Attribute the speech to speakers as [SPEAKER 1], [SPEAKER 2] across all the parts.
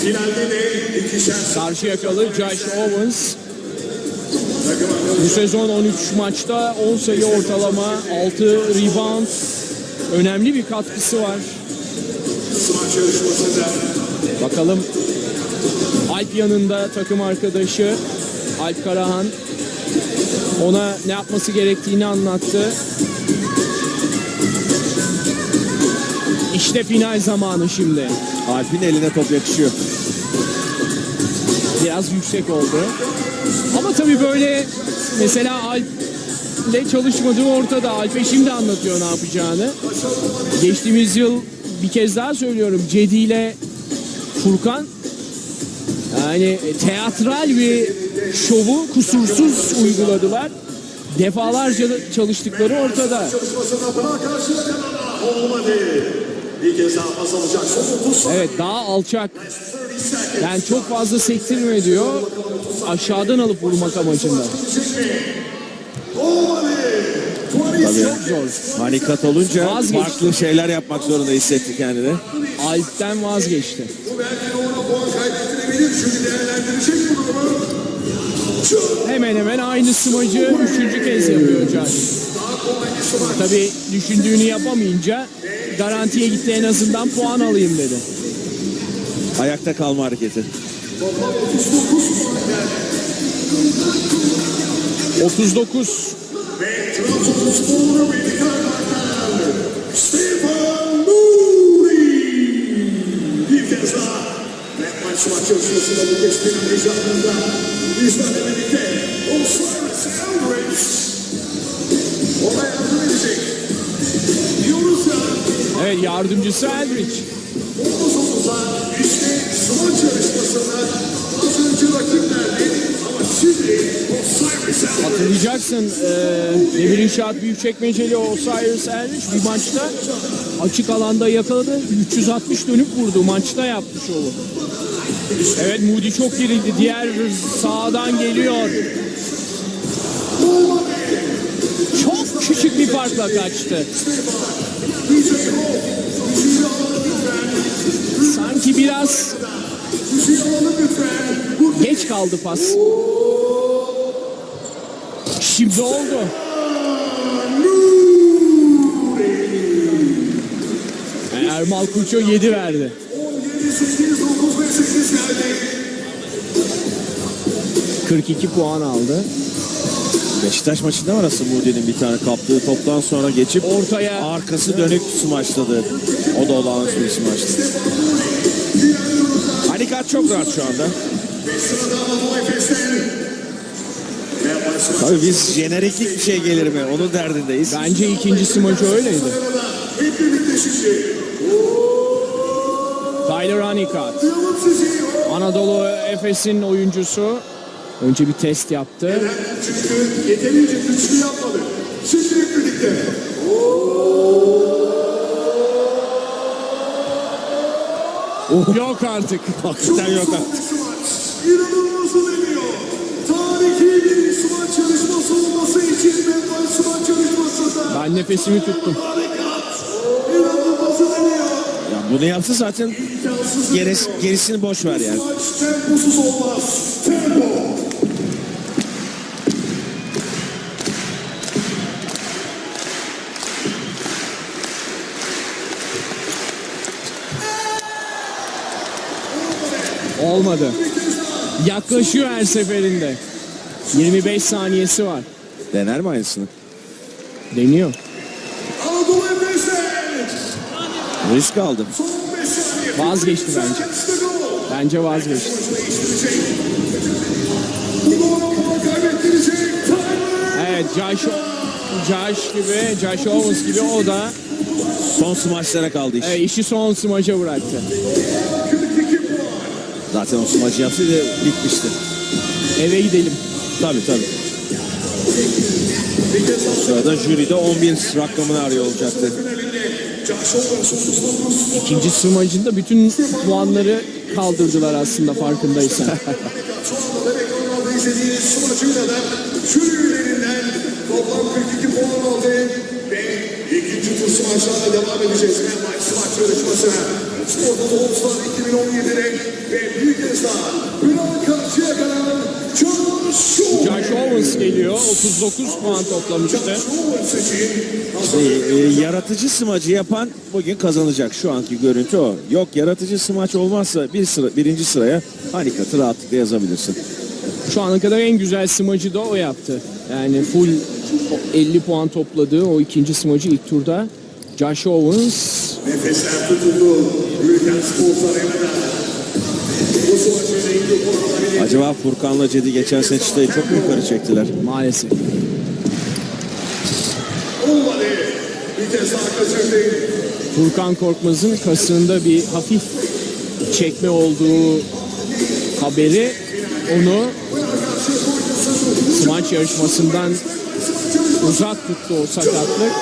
[SPEAKER 1] Finalde de ikişer
[SPEAKER 2] Karşıyakalı Josh Owens bu sezon 13 maçta 10 sayı ortalama, 6 rebound. Önemli bir katkısı var. Bakalım Alp yanında takım arkadaşı Alp Karahan ona ne yapması gerektiğini anlattı. İşte final zamanı şimdi.
[SPEAKER 3] Alp'in eline top yakışıyor.
[SPEAKER 2] Biraz yüksek oldu. Ama tabii böyle mesela Alp'le çalışmadığı ortada. Alp'e şimdi anlatıyor ne yapacağını. Geçtiğimiz yıl bir kez daha söylüyorum Cedi ile Furkan yani teatral bir şovu kusursuz uyguladılar. Defalarca çalıştıkları ortada.
[SPEAKER 1] çalışmasında buna karşı kalan olmadı. Bir kez daha pas alacak. Son 30 saniye.
[SPEAKER 2] Evet daha alçak. Yani çok fazla sektirme diyor. Aşağıdan alıp vurmak amacında.
[SPEAKER 1] Olmadı. 20
[SPEAKER 3] Tabii.
[SPEAKER 2] Çok zor.
[SPEAKER 3] Manikat olunca
[SPEAKER 2] Vazgeçti.
[SPEAKER 3] farklı şeyler yapmak zorunda hissetti kendini.
[SPEAKER 2] Alp'ten vazgeçti. Hemen hemen aynı smacı üçüncü kez yapıyor
[SPEAKER 1] smaç.
[SPEAKER 2] Tabii düşündüğünü yapamayınca garantiye gitti en azından puan alayım dedi.
[SPEAKER 3] Ayakta kalma hareketi.
[SPEAKER 1] Toplam 39 puan geldi.
[SPEAKER 2] 39. Hatırlayacaksın eee Demir İnşaat Büyükçekmeceli Osiris Eldridge bir maçta açık alanda yakaladı. 360 dönüp vurdu. Maçta yaptı şovu. Evet Moody çok gerildi. Diğer sağdan geliyor. Çok küçük bir farkla kaçtı. Sanki biraz geç kaldı pas. Şimdi oldu. Ermal Kuço 7 verdi.
[SPEAKER 1] 17, 8, 9 ve 8 geldi.
[SPEAKER 2] 42 puan aldı.
[SPEAKER 3] Beşiktaş maçında var aslında Moody'nin bir tane kaptığı toptan sonra geçip
[SPEAKER 2] Ortaya
[SPEAKER 3] arkası dönük smaçladı. O da olağanüstü bir smaçtı. Manikat çok rahat şu anda.
[SPEAKER 1] Ve sırada Anadolu Efes'ten. Ve maçın
[SPEAKER 3] Tabii biz jeneriklik bir şey gelir mi? Onun derdindeyiz.
[SPEAKER 2] bence ikincisi maçı öyleydi. Tyler
[SPEAKER 1] sizi.
[SPEAKER 2] Anadolu Efes'in oyuncusu. Önce bir test yaptı.
[SPEAKER 1] Çünkü yeterince güçlü yapmadı. Şimdi hep birlikte.
[SPEAKER 2] Yok artık.
[SPEAKER 3] Hakikaten yok artık.
[SPEAKER 1] bir smaç. Yarışması olması için mental smaç yarışmasında.
[SPEAKER 2] Ben nefesimi tuttum.
[SPEAKER 1] Harekat. İnanılmazı deniyor.
[SPEAKER 3] Ya bunu yapsa zaten gerisi, gerisini boş ver yani.
[SPEAKER 1] Temposuz olmaz. Tempo.
[SPEAKER 2] Olmadı. Yaklaşıyor her seferinde. 25 saniyesi var.
[SPEAKER 3] Dener mi aynısını?
[SPEAKER 2] Deniyor.
[SPEAKER 1] Anadolu.
[SPEAKER 3] Risk aldı.
[SPEAKER 1] Son 5 saniye.
[SPEAKER 2] Vazgeçti bence. Bence vazgeçti. Evet Josh, Josh gibi, Josh Owens gibi o da
[SPEAKER 3] Son smaçlara kaldı iş.
[SPEAKER 2] e, işi son smaca bıraktı.
[SPEAKER 1] 42 puan.
[SPEAKER 3] Zaten o smacı yapsaydı bitmişti.
[SPEAKER 2] Eve gidelim.
[SPEAKER 3] Tabii tabii.
[SPEAKER 1] Daha
[SPEAKER 3] Sırada jüride 11 rakamını arıyor olacaktı.
[SPEAKER 1] finalinde Josh Owens 39.
[SPEAKER 2] İkinci smacında bütün puanları kaldırdılar aslında farkındaysan.
[SPEAKER 1] Da da jüri üyelerinden toplam 42 puan aldı ve ikinci tur smaçlarla devam edeceğiz. Hemen smaç yarışmasına. Spor Toto All-Star 2017'de ve bir kez daha
[SPEAKER 2] 39 puan toplamıştı.
[SPEAKER 1] İçin
[SPEAKER 3] Ee, yaratıcı smacı yapan bugün kazanacak. Şu anki görüntü o. Yok yaratıcı smaç olmazsa bir sıra, birinci sıraya Hanikat'ı rahatlıkla yazabilirsin.
[SPEAKER 2] Şu ana kadar en güzel smacı da o yaptı. Yani full 50 puan topladığı o ikinci smacı ilk turda. Josh Owens
[SPEAKER 1] nefesler tutuldu. Ülken Spor Arena'da.
[SPEAKER 3] Acaba Furkan'la Cedi geçen sene çıtayı çok mu yukarı çektiler?
[SPEAKER 2] maalesef. Furkan Korkmaz'ın kasığında bir hafif çekme olduğu haberi onu smaç yarışmasından uzak tuttu o sakatlık.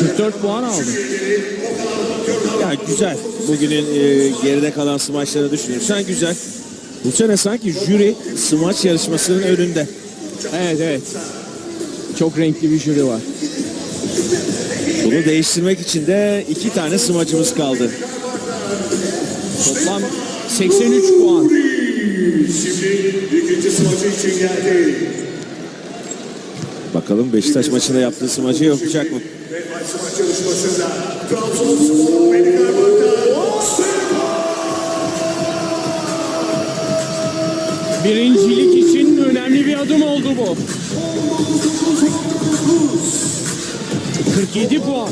[SPEAKER 2] 44 puan aldı.
[SPEAKER 3] Ya güzel. Bugünün e, geride kalan smaçlarını düşünürsen güzel. Bu sene sanki jüri smaç yarışmasının önünde.
[SPEAKER 2] Evet evet. Çok renkli bir jüri var.
[SPEAKER 3] Bunu değiştirmek için de iki tane smacımız kaldı.
[SPEAKER 2] Toplam 83 puan.
[SPEAKER 1] Şimdi ikinci için geldi.
[SPEAKER 3] Bakalım Beşiktaş maçında yaptığı smacı yapacak mı?
[SPEAKER 1] Smaç yarışmasında Trabzonspor Bank'ta
[SPEAKER 2] Birincilik için önemli bir adım oldu bu. 47 puan.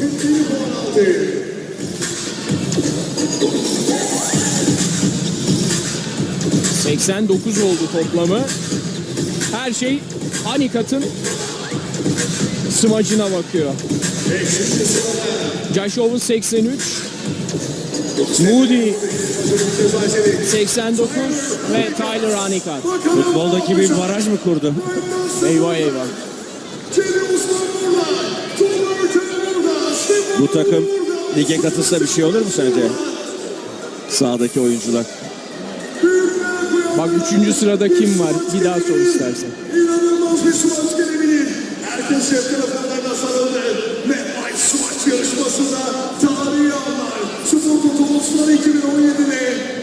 [SPEAKER 2] ...89 oldu toplamı. Her şey Hanikat'ın smacına bakıyor. Josh Owens 83, Moody 89 ve Tyler Hanikat.
[SPEAKER 3] Futboldaki bir baraj mı kurdu?
[SPEAKER 2] Eyvah eyvah.
[SPEAKER 3] Bu takım lige katılsa bir şey olur mu sence? Sağdaki oyuncular.
[SPEAKER 2] Bak üçüncü sırada kim var? Bir daha sor istersen.
[SPEAKER 1] İnanılmaz bir smaç gelebilir. Herkes cep telefonlarına sarıldı.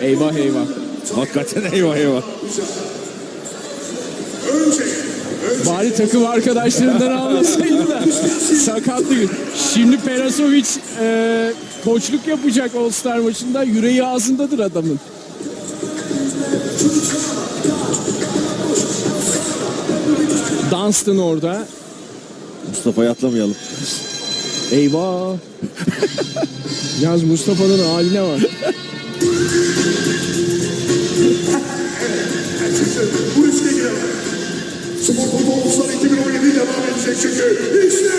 [SPEAKER 2] Eyvah eyvah.
[SPEAKER 3] Hakikaten eyvah eyvah.
[SPEAKER 2] Bari takım arkadaşlarından almasaydı da sakatlık. Şimdi Perasovic e, koçluk yapacak All Star maçında. Yüreği ağzındadır adamın. Dunstan orada.
[SPEAKER 3] Mustafa'yı atlamayalım.
[SPEAKER 2] Eyvah. Yaz Mustafa'nın haline var.
[SPEAKER 1] Bu riske giremem. Spor Toto All-Star 2017 devam edecek çünkü. İşte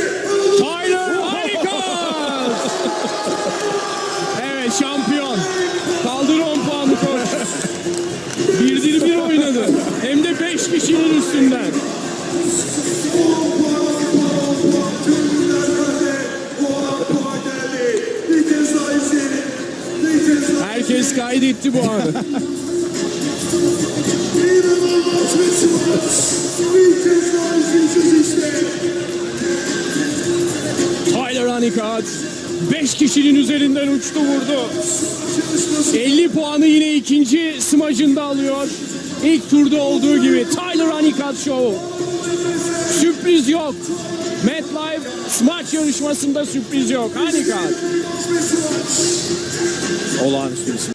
[SPEAKER 2] Herkes kaydetti bu anı. Tyler Hanikat 5 kişinin üzerinden uçtu vurdu.
[SPEAKER 1] Çalışması
[SPEAKER 2] 50 puanı yine ikinci smacında alıyor. İlk turda olduğu gibi Tyler Hanikat Show. Sürpriz yok. MetLife smaç yarışmasında sürpriz yok. Hanikat.
[SPEAKER 3] Olağanüstü bir